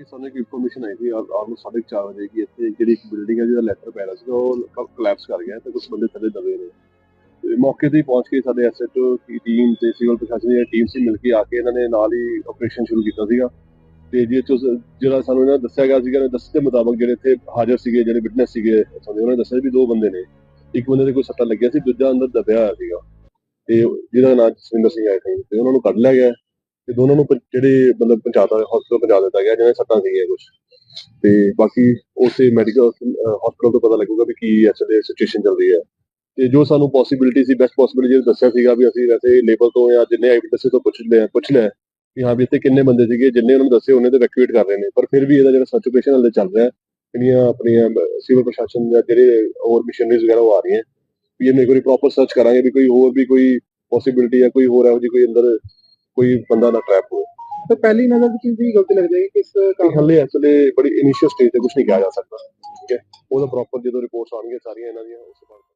ਇਹ ਸਾਨੂੰ ਇੱਕ ਇਨਫੋਰਮੇਸ਼ਨ ਆਈ ਸੀ ਆਲਮੋਸਟ ਸਾਢੇ ਕੁ ਚਾਰ ਵਜੇ ਕਿ ਇੱਥੇ ਜਿਹੜੀ ਇੱਕ ਬਿਲਡਿੰਗ ਹੈ, ਜਿਹਦਾ ਲੈਟਰ ਪੈ ਰਿਹਾ ਸੀ ਉਹ ਕਲੈਪਸ ਕਰ ਗਿਆ ਤੇ ਕੁਝ ਬੰਦੇ ਥੱਲੇ ਦਬੇ ਨੇ। ਮੌਕੇ ਤੇ ਪਹੁੰਚ ਕੇ ਸਾਡੇ ਐਸਐਚਓ ਦੀ ਟੀਮ ਤੇ ਸਿਵਲ ਪ੍ਰਸ਼ਾਸਨ ਦੀ ਟੀਮ ਸੀ ਮਿਲ ਕੇ ਆ ਕੇ ਇਹਨਾਂ ਨੇ ਨਾਲ ਹੀ ਆਪਰੇਸ਼ਨ ਸ਼ੁਰੂ ਕੀਤਾ ਸੀਗਾ। ਤੇ ਜੇ ਚੋਂ ਜਿਹੜਾ ਸਾਨੂੰ ਇਹਨਾਂ ਦੱਸਿਆ ਗਿਆ ਸੀਗਾ ਦੱਸੇ ਦੇ ਮੁਤਾਬਕ ਜਿਹੜੇ ਇੱਥੇ ਹਾਜ਼ਰ ਸੀਗੇ, ਜਿਹੜੇ ਵਿਟਨੈਸ ਸੀਗੇ, ਸਾਨੂੰ ਉਹਨਾਂ ਨੇ ਦੱਸਿਆ ਵੀ ਦੋ ਬੰਦੇ ਨੇ। ਇੱਕ ਬੰਦੇ ਦੇ ਕੋਈ ਸੱਟਾ ਲੱਗਿਆ ਸੀ, ਦੂਜਾ ਅੰਦਰ ਦਬਿਆ ਹੋਇਆ ਸੀਗਾ। ਤੇ ਜਿਹਦਾ ਨਾਮ ਜਸਵਿੰਦਰ ਸਿੰਘ ਆਇਆ ਸੀ, ਤੇ ਉਹਨਾਂ ਨੂੰ ਕੱਢ ਲਿਆ ਗਿਆ ਤੇ ਦੋਨਾਂ ਨੂੰ ਪ- ਜਿਹੜੇ ਮਤਲਬ ਪਹੁੰਚਾਤਾ ਹਸਪਤਾਲ ਪਹੁੰਚਾ ਦਿੱਤਾ ਗਿਆ ਜਿਹਨਾਂ ਦੇ ਸੱਟਾਂ ਸੀਗੀਆਂ ਕੁਝ ਤੇ ਬਾਕੀ ਉਸੇ ਮੈਡੀਕਲ ਹਸਪਤਾਲ ਤੋਂ ਪਤਾ ਲੱਗੂਗਾ ਵੀ ਕੀ ਐਸਲੇ ਸਿਚੁਏਸ਼ਨ ਚੱਲ ਰਹੀ ਹੈ। ਤੇ ਜੋ ਸਾਨੂੰ ਪੋਸੀਬਿਲਿਟੀ ਸੀ ਬੈਸਟ ਪੋਸੀਬਿਲਿਟੀ ਦੱਸਿਆ ਸੀਗਾ ਵੀ ਅਸੀਂ ਵੈਸੇ ਲੇਬਲ ਤੋਂ ਜਾਂ ਜਿੰਨੇ ਆਈਵਿਟਨੈਸ ਤੋਂ ਪੁੱਛ ਲਿਆ ਪੁੱਛ ਲਿਆ ਕਿ ਹਾਂ ਵੀ ਇੱਥੇ ਕਿੰਨੇ ਬੰਦੇ ਸੀਗੇ, ਜਿੰਨੇ ਉਹਨਾਂ ਨੂੰ ਦੱਸੇ ਉਹਨੇ ਤੇ ਵੈਕੂਏਟ ਕਰ ਰਹੇ ਨੇ। ਪਰ ਫਿਰ ਵੀ ਇਹਦਾ ਜਿਹੜਾ ਸਰਚ ਹਲੇ ਚੱਲ ਰਿਹਾ, ਜਿਹੜੀਆਂ ਆਪਣੀਆਂ ਸਿਵਲ ਪ੍ਰਸ਼ਾਸਨ ਜਾਂ ਜਿਹੜੇ ਹੋਰ ਮਿਸ਼ਨਰੀਜ਼ ਵਗੈਰਾ ਉਹ ਆ ਰਹੀਆਂ, ਵੀ ਇਹਨੂੰ ਇੱਕ ਵਾਰੀ ਪ੍ਰੋਪਰ ਸਰਚ ਕਰਾਂਗੇ ਵੀ ਕੋਈ ਹੋਰ ਵੀ ਕੋਈ ਪੋਸੀਬਿਲਿਟੀ ਹੈ ਕੋਈ ਹੋਰ ਇਹੋ ਜਿਹੀ ਕੋਈ ਅੰਦਰ ਕੋਈ ਬੰਦਾ ਨਾ ਟਰੈਪ ਹੋਵੇ। ਤਾਂ ਪਹਿਲੀ ਨਜ਼ਰ ਵਿੱਚ ਕੀ ਗਲਤੀ ਲੱਗਦੀ ਹੈ ਕਿ ਕਿਸ ਤਾਂ ਹਲੇ ਐਕਚੁਅਲੀ ਬੜੀ ਇਨੀਸ਼ੀਅਲ ਸਟੇਜ ਤੇ ਕੁਝ ਨਹੀਂ ਕਿਹਾ ਜਾ ਸਕਦਾ। ਠੀਕ ਹੈ? ਉਹਦਾ ਪ੍ਰੋਪਰ ਜਦੋਂ ਰਿਪੋਰਟਸ ਆਉਣਗੀਆਂ ਸਾਰੀਆਂ ਇਹਨਾਂ ਦੀਆਂ ਉਸ ਤੋਂ ਬਾਅਦ।